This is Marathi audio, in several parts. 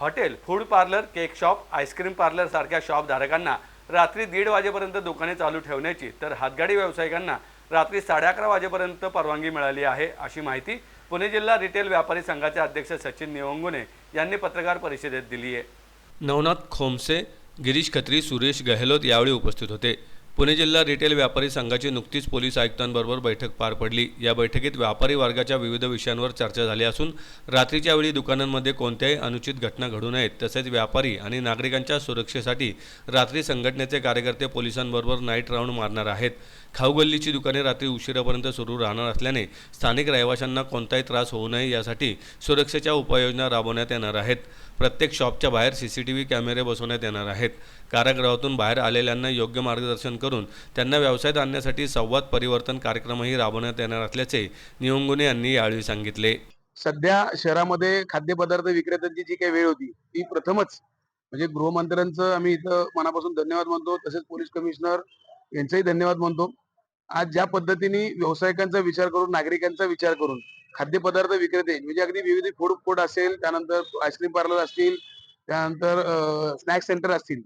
Hotel food parlour cake shop ice cream parlour सारख्या रात्री दीड वाजेपर्यंत दुकाने चालू ठेवण्याची तर हातगाडी व्यावसायिकांना रात्री साडे अकरा वाजेपर्यंत परवानगी मिळाली आहे अशी माहिती पुणे जिल्हा रिटेल व्यापारी संघाचे अध्यक्ष सचिन निवंगुने यांनी पत्रकार परिषदेत दिली आहे नवनाथ खोमसे गिरीश खत्री सुरेश गहलोत यावेळी उपस्थित होते. पुणे जिल्हा रिटेल व्यापारी संघाची नुकतीच पोलीस आयुक्तांबरोबर बैठक पार पडली. या बैठकीत व्यापारी वर्गाच्या विविध विषयांवर चर्चा झाली असून रात्रीच्या वेळी दुकानांमध्ये कोणत्याही अनुचित घटना घडू नयेत तसेच व्यापारी आणि नागरिकांच्या सुरक्षेसाठी रात्री संघटनेचे कार्यकर्ते पोलिसांबरोबर नाईट राऊंड मारणार आहेत. खाऊगल्लीची दुकाने रात्री उशिरापर्यंत सुरू राहणार असल्याने स्थानिक रहिवाशांना कोणताही त्रास होऊ नये यासाठी सुरक्षेच्या उपाययोजना राबवण्यात येणार आहेत. प्रत्येक शॉपच्या बाहेर सी सी टी व्ही कॅमेरे बसवण्यात येणार आहेत. कारागृहातून बाहेर आलेल्यांना योग्य मार्गदर्शन करून त्यांना व्यवसायात आणण्यासाठी संवाद परिवर्तन कार्यक्रमही राबवण्यात येणार असल्याचे नियोंगुने यांनी यावेळी सांगितले. सध्या शहरामध्ये खाद्यपदार्थ विक्रेत्यांची जी काही वेळ होती ती प्रथमच म्हणजे गृहमंत्र्यांचं आम्ही इथं मनापासून धन्यवाद मानतो तसेच पोलीस कमिशनर यांचाही धन्यवाद मानतो. आज ज्या पद्धतीने व्यावसायिकांचा विचार करून नागरिकांचा विचार करून खाद्यपदार्थ विक्रेते म्हणजे अगदी विविध फूड कोर्ट असेल त्यानंतर आईस्क्रीम पार्लर असतील त्यानंतर स्नॅक्स सेंटर असतील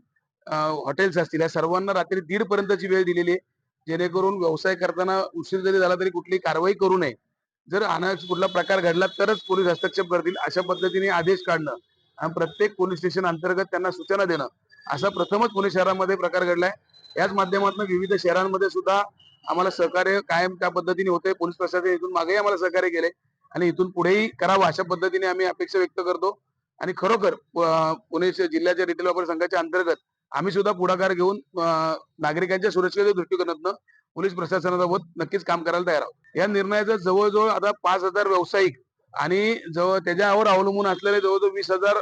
हॉटेल्स असतील या सर्वांना रात्री दीड पर्यंतची वेळ दिलेली आहे. जेणेकरून व्यवसाय करताना उशीर जरी झाला तरी कुठली कारवाई करू नये. जर अनावश्यक कुठला प्रकार घडला तरच पोलीस हस्तक्षेप करतील अशा पद्धतीने आदेश काढणं आणि प्रत्येक पोलीस स्टेशन अंतर्गत त्यांना सूचना देणं असा प्रथमच पुणे शहरामध्ये प्रकार घडलाय. याच माध्यमातून विविध शहरांमध्ये सुद्धा आम्हाला सहकार्य कायम त्या पद्धतीने होते पोलीस प्रशासन इथून मागेही आम्हाला सहकार्य केले आणि इथून पुढेही करावं अशा पद्धतीने आम्ही अपेक्षा व्यक्त करतो. आणि खरोखर पुणे जिल्ह्याच्या रिटेल व्यापारी संघाच्या अंतर्गत आम्ही सुद्धा पुढाकार घेऊन नागरिकांच्या सुरक्षेच्या दृष्टिकोनातनं पोलीस प्रशासनासोबत नक्कीच काम करायला तयार आहोत. या निर्णयाचं जवळजवळ आता पाच हजार व्यावसायिक आणि जवळ त्याच्यावर अवलंबून असलेले जवळजवळ वीस हजार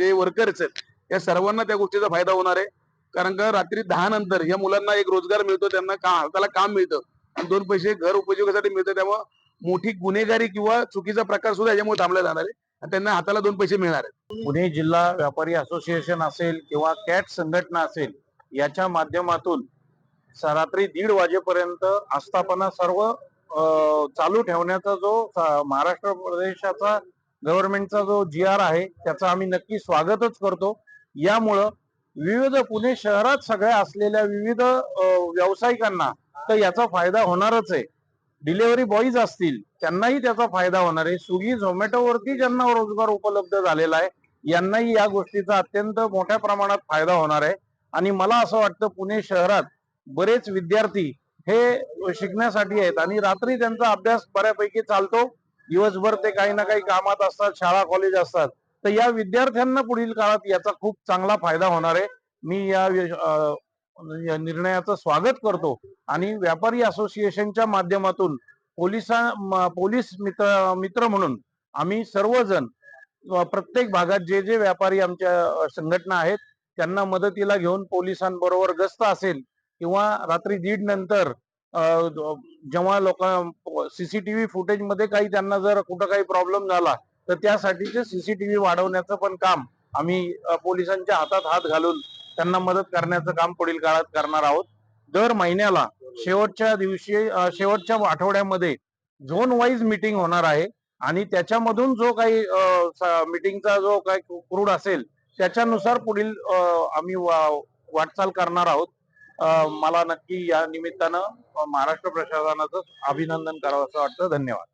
जे वर्कर्स आहेत या सर्वांना त्या गोष्टीचा फायदा होणार आहे. कारण का रात्री दहा नंतर या मुलांना एक रोजगार मिळतो त्यांना का हाताला काम मिळतं आणि दोन पैसे घर उपयोगासाठी मिळतं त्यामुळे मोठी गुन्हेगारी किंवा चुकीचा प्रकार सुद्धा याच्यामुळे थांबला जाणार आहे. त्यांना हाताला दोन पैसे मिळणार आहेत. पुणे जिल्हा व्यापारी असोसिएशन असेल किंवा कॅट संघटना असेल याच्या माध्यमातून रात्री दीड वाजेपर्यंत आस्थापना सर्व चालू ठेवण्याचा जो महाराष्ट्र प्रदेशाचा गव्हर्नमेंटचा जो जी आर आहे त्याचं आम्ही नक्की स्वागतच करतो. यामुळं विविध पुणे शहरात सगळ्या असलेल्या विविध व्यावसायिकांना तर याचा फायदा होणारच आहे. डिलिव्हरी बॉईज असतील त्यांनाही त्याचा फायदा होणार आहे. स्विगी झोमॅटोवरती ज्यांना रोजगार उपलब्ध झालेला आहे यांनाही या गोष्टीचा अत्यंत मोठ्या प्रमाणात फायदा होणार आहे. आणि मला असं वाटतं पुणे शहरात बरेच विद्यार्थी हे शिकण्यासाठी आहेत. आणि रात्री त्यांचा अभ्यास बऱ्यापैकी चालतो. दिवसभर ते काही ना काही कामात असतात शाळा कॉलेज असतात. तर या विद्यार्थ्यांना पुढील काळात याचा खूप चांगला फायदा होणार आहे. मी या या निर्णयाचं स्वागत करतो. आणि व्यापारी असोसिएशनच्या माध्यमातून पोलिसा म- पोलीस मित्र मित्र म्हणून आम्ही सर्वजण प्रत्येक भागात जे जे व्यापारी आमच्या संघटना आहेत त्यांना मदतीला घेऊन पोलिसांबरोबर गस्त असेल किंवा रात्री दीड नंतर जेव्हा लोक सीसीटीव्ही फुटेजमध्ये काही त्यांना जर कुठं काही प्रॉब्लेम झाला तर त्यासाठीचे सीसीटीव्ही वाढवण्याचं पण काम आम्ही पोलिसांच्या हातात हात घालून त्यांना मदत करण्याचं काम पुढील काळात करणार आहोत. दर महिन्याला शेवटच्या दिवशी शेवटच्या आठवड्यामध्ये झोन वाईज मीटिंग होणार आहे. आणि त्याच्यामधून जो काही मीटिंगचा जो काही क्रूड असेल त्याच्यानुसार पुढील आम्ही वा- वाटचाल करणार आहोत. मला नक्की या निमित्तानं महाराष्ट्र प्रशासनाचं अभिनंदन करावं असं वाटतं. धन्यवाद.